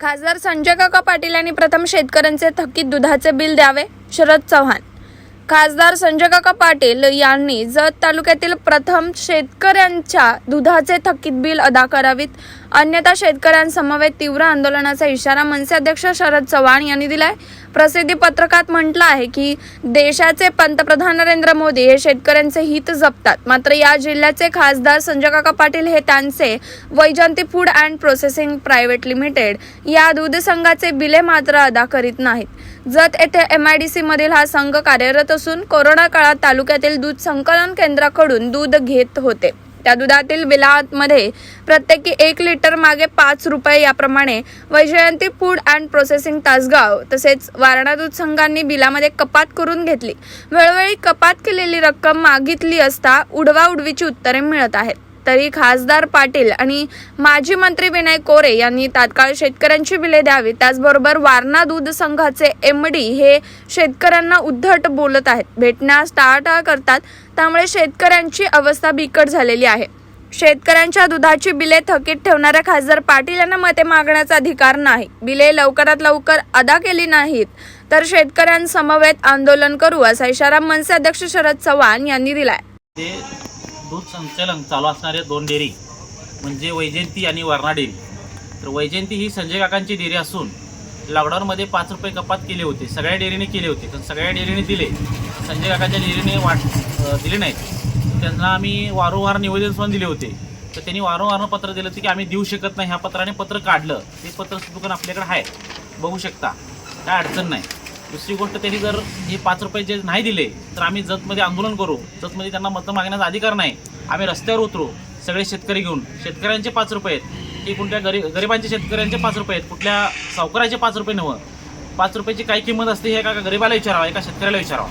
खासदार संजय काका पाटील यांनी प्रथम शेतकऱ्यांचे थकीत दुधाचे बिल द्यावे शरद चव्हाण. खासदार संजय काका पाटील यांनी जत तालुक्यातील प्रथम शेतकऱ्यांच्या दुधाचे थकीत बिल अदा करावीत. अन्यथा शेतकऱ्यांसमवेत तीव्र आंदोलनाचा इशारा मनसे अध्यक्ष शरद चव्हाण यांनी दिलाय. प्रसिद्धी पत्रकात म्हटलं आहे की देशाचे पंतप्रधान नरेंद्र मोदी हे शेतकऱ्यांचे हित जपतात. मात्र या जिल्ह्याचे खासदार संजय काका पाटील हे त्यांचे Vaijayanti food and processing private limited या दूध संघाचे बिले मात्र अदा करीत नाहीत. जत येथे एम आय डी मधील हा संघ कार्यरत असून कोरोना काळात तालुक्यातील दूध संकलन केंद्राकडून दूध घेत होते. त्या दुधातील बिलामध्ये प्रत्येकी एक लिटर मागे पाच रुपये याप्रमाणे Vaijayanti food and processing Tasgaon तसेच वारणा दूध संघांनी बिलामध्ये कपात करून घेतली. वेळोवेळी कपात केलेली रक्कम मागितली असता उडवा उडवीची उत्तरे मिळत आहेत. तरी खासदार पाटील आणि माजी मंत्री विनय कोरे यांनी तात्काळ शेतकऱ्यांची बिले द्यावी त्याचबरोबर वारणा दूध संघाचे एम डी हे शेतकऱ्यांना उद्धट बोलत आहेत. भेटण्यास टाळाटाळ करतात त्यामुळे शेतकऱ्यांची अवस्था बिकट झालेली आहे. शेतकऱ्यांच्या दुधाची बिले थकीत ठेवणाऱ्या खासदार पाटील यांना मते मागण्याचा अधिकार नाही. बिले लवकरात लवकर अदा केली नाहीत तर शेतकऱ्यांसमवेत आंदोलन करू असा इशारा मनसे अध्यक्ष शरद चव्हाण यांनी दिलाय. ते दूध संचलन चालू असणारे दोन डेअरी म्हणजे वैजयंती आणि वर्णा डेअरी तर वैजयंती ही संजय काकांची डेअरी असून लॉकडाऊनमध्ये पाच रुपये कपात केले होते. सगळ्या डेअरीने केले होते. पण सगळ्या डेअरीने दिले. संजय काकाच्या डेअरीने वाट दिले नाहीत. त्यांना आम्ही वारंवार निवेदन पण दिले होते. तर त्यांनी वारंवार पत्र दिलं होतं की आम्ही देऊ शकत नाही. ह्या पत्राने पत्र काढलं. ते पत्र दुकान आपल्याकडे आहे. बघू शकता. काय अडचण नाही. दुसरी गोष्ट त्यांनी जर हे पाच रुपये जे नाही दिले तर आम्ही जतमध्ये आंदोलन करू. जतमध्ये त्यांना मतं मागण्याचा अधिकार नाही. आम्ही रस्त्यावर उतरू. सगळे शेतकरी घेऊन. शेतकऱ्यांचे पाच रुपये आहेत. की कुठल्या गरीब गरिबांचे शेतकऱ्यांचे पाच रुपये आहेत कुठल्या सावकाराचे पाच रुपये नवं पाच रुपयाची काय किंमत असते हे एका गरिबाला विचारावं एका शेतकऱ्याला विचारावं.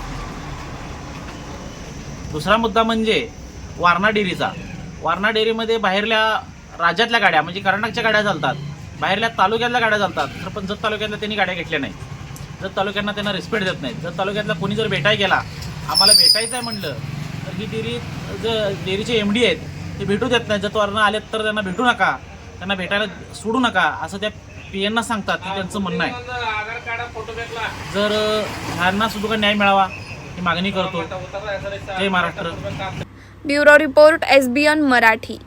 दुसरा मुद्दा म्हणजे वारणा डेअरीचा. वारणा डेअरीमध्ये बाहेरल्या राज्यातल्या गाड्या म्हणजे कर्नाटकच्या गाड्या चालतात बाहेरल्या तालुक्यातल्या गाड्या चालतात तर पण जत तालुक्यातल्या त्यांनी गाड्या घेतल्या नाही जत तालुक्यांना त्यांना रिस्पेक्ट देत नाहीत. जत तालुक्यातला कोणी जर भेटाय गेला आम्हाला भेटायचं आहे म्हणलं तर ही डेअरी जे डेअरीचे एम डी आहेत ते भेटू देत नाही जत वारणा आलेत तर त्यांना भेटू नका. त्यांना भेटायला सोडू नका असं त्या पी एनना सांगतात की त्यांचं म्हणणं आहे. जर ह्यांना सुद्धा न्याय मिळावा ही मागणी करतो. Jai Maharashtra. Bureau report SBN Marathi.